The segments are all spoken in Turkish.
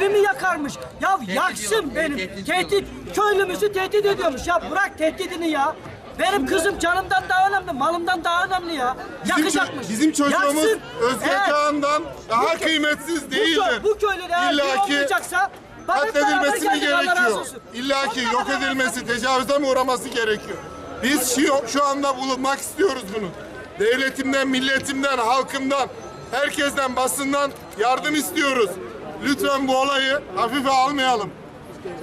evimi yakarmış. Ya yaksın benim. Tehdit. Köylümüzü tehdit ediyormuş. Ya bırak tehdidini ya. Benim kızım canımdan daha önemli, malımdan daha önemli ya. Bizim, ço- Yakacakmış. bizim çocuğumuz Yaksın. Özge. Kağan'dan daha Bu kö- kıymetsiz Bu, değildir. kö- bu köylü eğer İlla biri ki olmayacaksa katledilmesi mi Allah razı gerekiyor? olsun. İlla ki yok edilmesi, tecavüze mi uğraması gerekiyor? Biz şu, şu anda bulunmak istiyoruz bunu. Devletimden, milletimden, halkımdan, herkesten, basından yardım istiyoruz. Lütfen bu olayı hafife almayalım.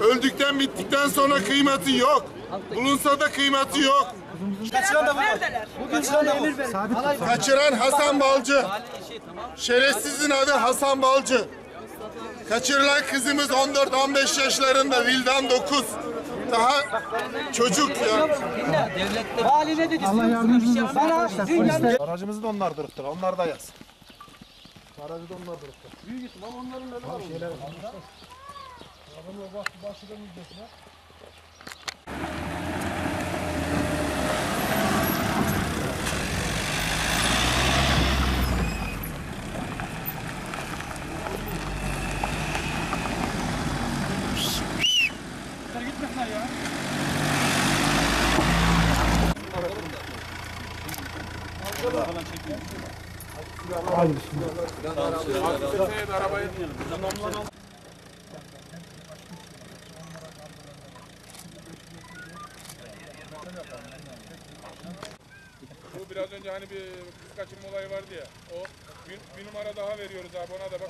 Öldükten bittikten sonra kıymeti yok. Bulunsa da kıymeti yok. Kaçıran Hasan Balcı. Şerefsizin adı Hasan Balcı. Kaçırılan kızımız 14-15 yaşlarında, Vildan 9. Daha çocuk ya. Vali ne dedi? Allah yardımcınız olsun. Aracımızı da onlar dırıktır. Onlar da yaz. Aracı da onlar dırıktır. Büyük ihtimal onların öyle var. Şeyler var. Adamlar bak başladı müddetine. Bu biraz önce hani bir kız kaçırma olayı vardı ya. O bir, bir numara daha veriyoruz abi ona da bak.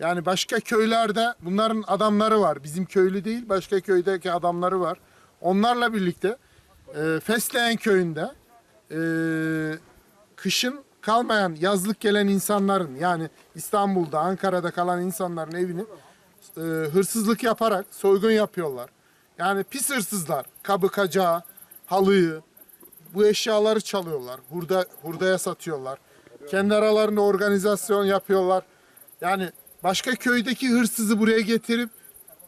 Yani başka köylerde bunların adamları var. Bizim köylü değil, başka köydeki adamları var. Onlarla birlikte e, Fesleğen köyünde e, kışın kalmayan, yazlık gelen insanların yani İstanbul'da, Ankara'da kalan insanların evini e, hırsızlık yaparak soygun yapıyorlar. Yani pis hırsızlar, kabı kacağı, halıyı, bu eşyaları çalıyorlar. Hurda, hurdaya satıyorlar. Kendi aralarında organizasyon yapıyorlar. Yani başka köydeki hırsızı buraya getirip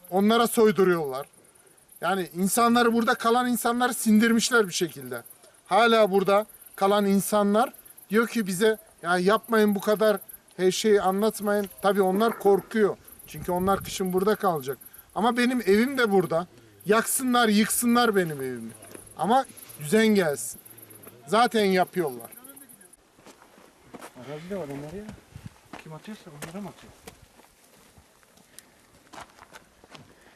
onlara soyduruyorlar. Yani insanları burada kalan insanları sindirmişler bir şekilde. Hala burada kalan insanlar diyor ki bize ya yapmayın bu kadar her şeyi anlatmayın. Tabii onlar korkuyor. Çünkü onlar kışın burada kalacak. Ama benim evim de burada. Yaksınlar, yıksınlar benim evimi. Ama düzen gelsin. Zaten yapıyorlar.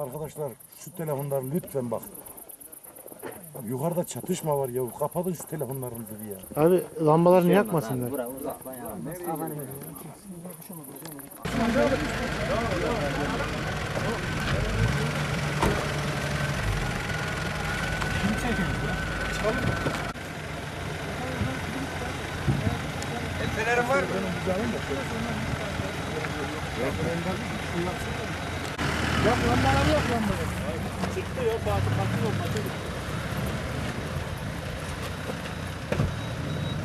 Arkadaşlar şu telefonları lütfen bak. Yukarıda çatışma var ya. Kapatın şu telefonlarınızı ya. Abi lambalarını yakmasınlar. Fenerim var mı? benim Yok lambalar yok lambalar. Çıktı ya Fatih Fatih yok.